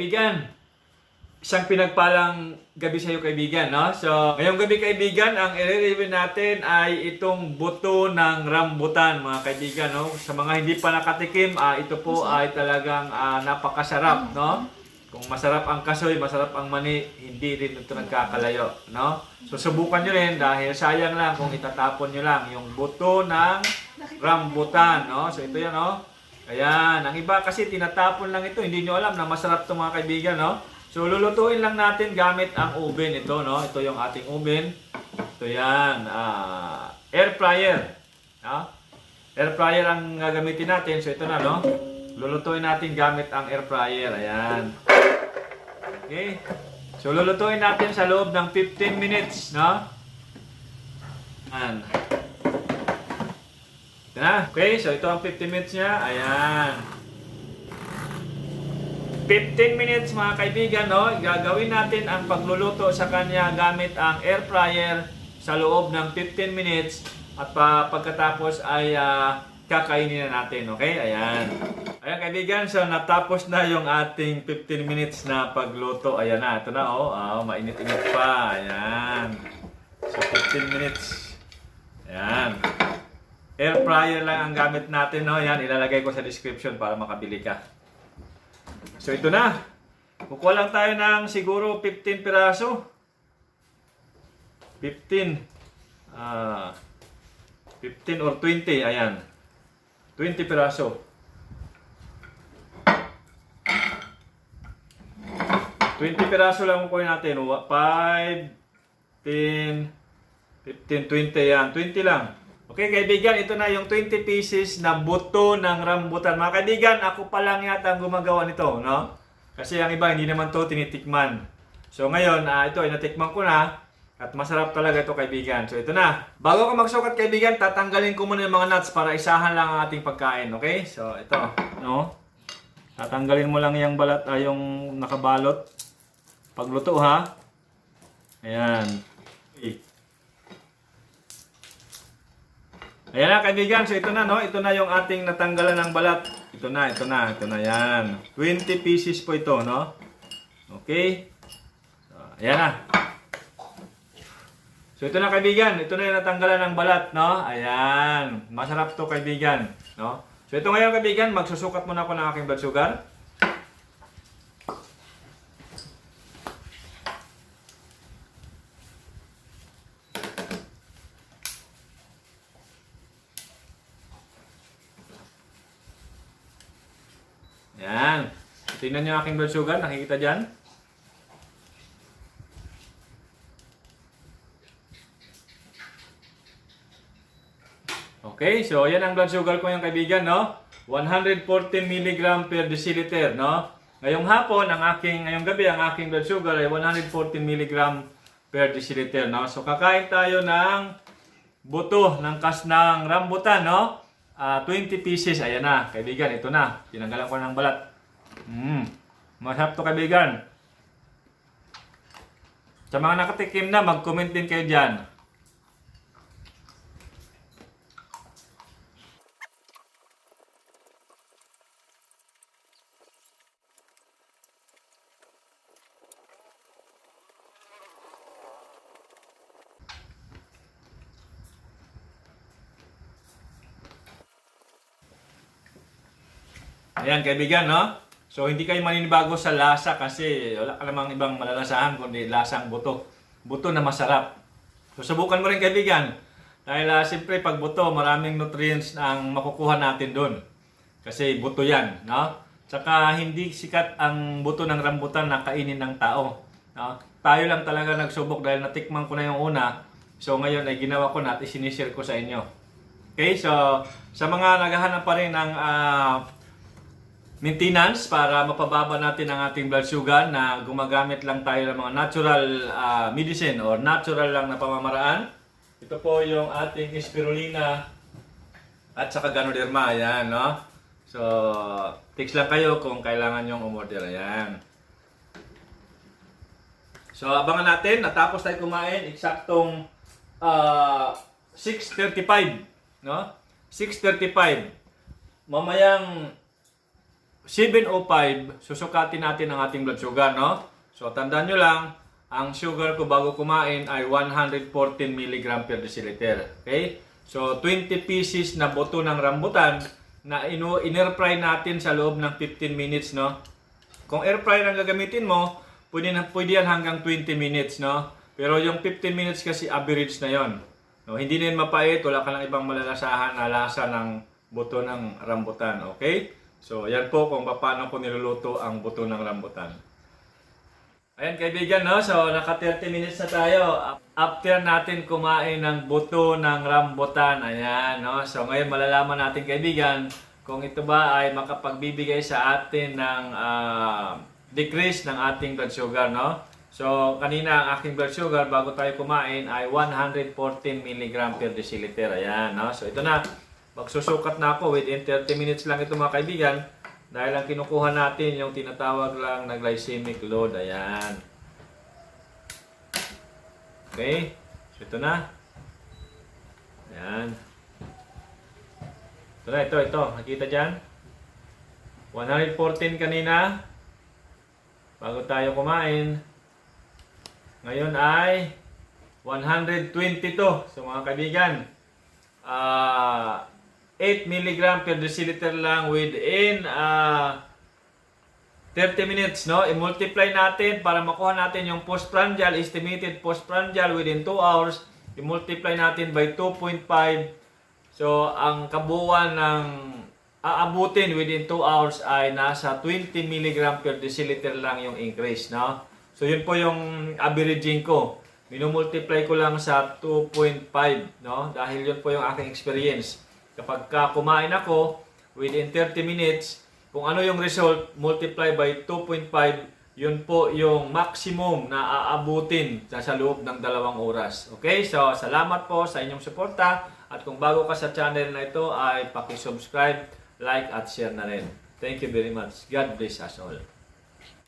Kaibigan, isang pinagpalang gabi sa iyo kaibigan, no? So, ngayong gabi kaibigan, ang i-review natin ay itong buto ng rambutan, mga kaibigan, no? Sa mga hindi pa nakatikim, ah, ito po ay talagang ah, napakasarap, no? Kung masarap ang kasoy, masarap ang mani, hindi rin ito nagkakalayo, no? So, subukan nyo rin dahil sayang lang kung itatapon nyo lang yung buto ng rambutan, no? So, ito yan, no? Ayan, ang iba kasi tinatapon lang ito, hindi nyo alam na masarap ito mga kaibigan, no? So lulutuin lang natin gamit ang oven ito, no? Ito yung ating oven. Ito yan, ah, air fryer. No? Air fryer ang gagamitin natin. So ito na, no? Lulutuin natin gamit ang air fryer. Ayan. Okay. So lulutuin natin sa loob ng 15 minutes, no? Ayan. Na. Okay, so ito ang 15 minutes niya. Ayan. 15 minutes mga kaibigan, no? Gagawin natin ang pagluluto sa kanya gamit ang air fryer sa loob ng 15 minutes at pa, pagkatapos ay ah, kakainin na natin, okay? Ayan. Ayan kaibigan, so natapos na yung ating 15 minutes na pagluto. Ayan na, ito na oh, ah, mainit-init pa. Ayan. So 15 minutes. Ayan. Air fryer lang ang gamit natin, no? Yan, ilalagay ko sa description para makabili ka. So ito na. Kukuha lang tayo ng siguro 15 piraso. 15. Ah 15 or 20, ayan. 20 piraso. 20 piraso lang kukunin natin. 5, 10, 15, 20 yan. 20 lang. Okay kaibigan, ito na yung 20 pieces na buto ng rambutan. Mga kaibigan, ako pa lang yata ang gumagawa nito, no? Kasi ang iba, hindi naman to tinitikman. So ngayon, ah, ito ay natikman ko na. At masarap talaga ito kaibigan. So ito na. Bago ko magsukat kaibigan, tatanggalin ko muna yung mga nuts para isahan lang ang ating pagkain. Okay? So ito, no? Tatanggalin mo lang yung balat, ah, yung nakabalot. Pagluto ha. Ayan. Okay. Ayan na kaibigan, so ito na no, ito na yung ating natanggalan ng balat. Ito na, ito na, ito na yan. 20 pieces po ito, no? Okay? So, ayan na. So ito na kaibigan, ito na yung natanggalan ng balat, no? Ayan, masarap to kaibigan, no? So ito ngayon kaibigan, magsusukat muna ako ng aking blood sugar. Yan. Tingnan ang aking blood sugar, nakikita dyan. Okay, so yan ang blood sugar ko yung kaibigan, no? 114 mg per deciliter, no? Ngayong hapon, ang aking, ngayong gabi, ang aking blood sugar ay 114 mg per deciliter, no? So kakain tayo ng buto ng kas ng rambutan, no? Ah, 20 pieces, ayan na, kaibigan, ito na. Tinanggalan ko ng balat. Mm. Masarap to kaibigan. Sa mga nakatikim na, mag-comment din kayo dyan. Ayan, kaibigan, no? So, hindi kayo maninibago sa lasa kasi wala ka namang ibang malalasahan kundi lasang buto. Buto na masarap. So, subukan mo rin, kaibigan. Dahil, uh, siyempre, pag buto, maraming nutrients ang makukuha natin doon. Kasi buto yan, no? Tsaka, hindi sikat ang buto ng rambutan na kainin ng tao. No? Tayo lang talaga nagsubok dahil natikman ko na yung una. So, ngayon ay ginawa ko na at isinishare ko sa inyo. Okay, so, sa mga naghahanap pa rin ng ah, maintenance para mapababa natin ang ating blood sugar na gumagamit lang tayo ng mga natural ah, medicine or natural lang na pamamaraan. Ito po yung ating spirulina at saka ganoderma. Ayan, no? So, text lang kayo kung kailangan yung umorder. Ayan. So, abangan natin. Natapos tayo kumain. Eksaktong ah, 6.35. No? 6.35. Mamayang 7.05, susukatin natin ang ating blood sugar, no? So, tandaan nyo lang, ang sugar ko bago kumain ay 114 mg per deciliter. Okay? So, 20 pieces na buto ng rambutan na ino in-air fry natin sa loob ng 15 minutes, no? Kung air fryer ang gagamitin mo, pwede, na, pwede yan hanggang 20 minutes, no? Pero yung 15 minutes kasi average na yon. No, hindi na yun mapait, wala ka lang ibang malalasahan na lasa ng buto ng rambutan, okay? So, yan po kung paano ko niluluto ang buto ng rambutan. Ayan kaibigan, no? So, naka 30 minutes na tayo. After natin kumain ng buto ng rambutan, ayan, no? So, ngayon malalaman natin kaibigan kung ito ba ay makapagbibigay sa atin ng ah, decrease ng ating blood sugar, no? So, kanina ang aking blood sugar bago tayo kumain ay 114 mg per deciliter. Ayan, no? So, ito na. Magsusukat na ako within 30 minutes lang ito mga kaibigan. Dahil ang kinukuha natin yung tinatawag lang na glycemic load. Ayan. Okay. So, ito na. Ayan. Ito na, ito, ito. Nakita dyan? 114 kanina. Bago tayo kumain. Ngayon ay 122. So mga kaibigan, ah 8 mg per deciliter lang within ah 30 minutes, no? I-multiply natin para makuha natin yung postprandial, estimated postprandial within 2 hours. I-multiply natin by 2.5. So, ang kabuuan ng aabutin within 2 hours ay nasa 20 mg per deciliter lang yung increase, no? So, yun po yung averaging ko. Minumultiply ko lang sa 2.5, no? Dahil yun po yung aking experience. Kapag ka kumain ako, within 30 minutes, kung ano yung result, multiply by 2.5, yun po yung maximum na aabutin sa, loob ng dalawang oras. Okay? So, salamat po sa inyong suporta. At kung bago ka sa channel na ito, ay pakisubscribe, like, at share na rin. Thank you very much. God bless us all.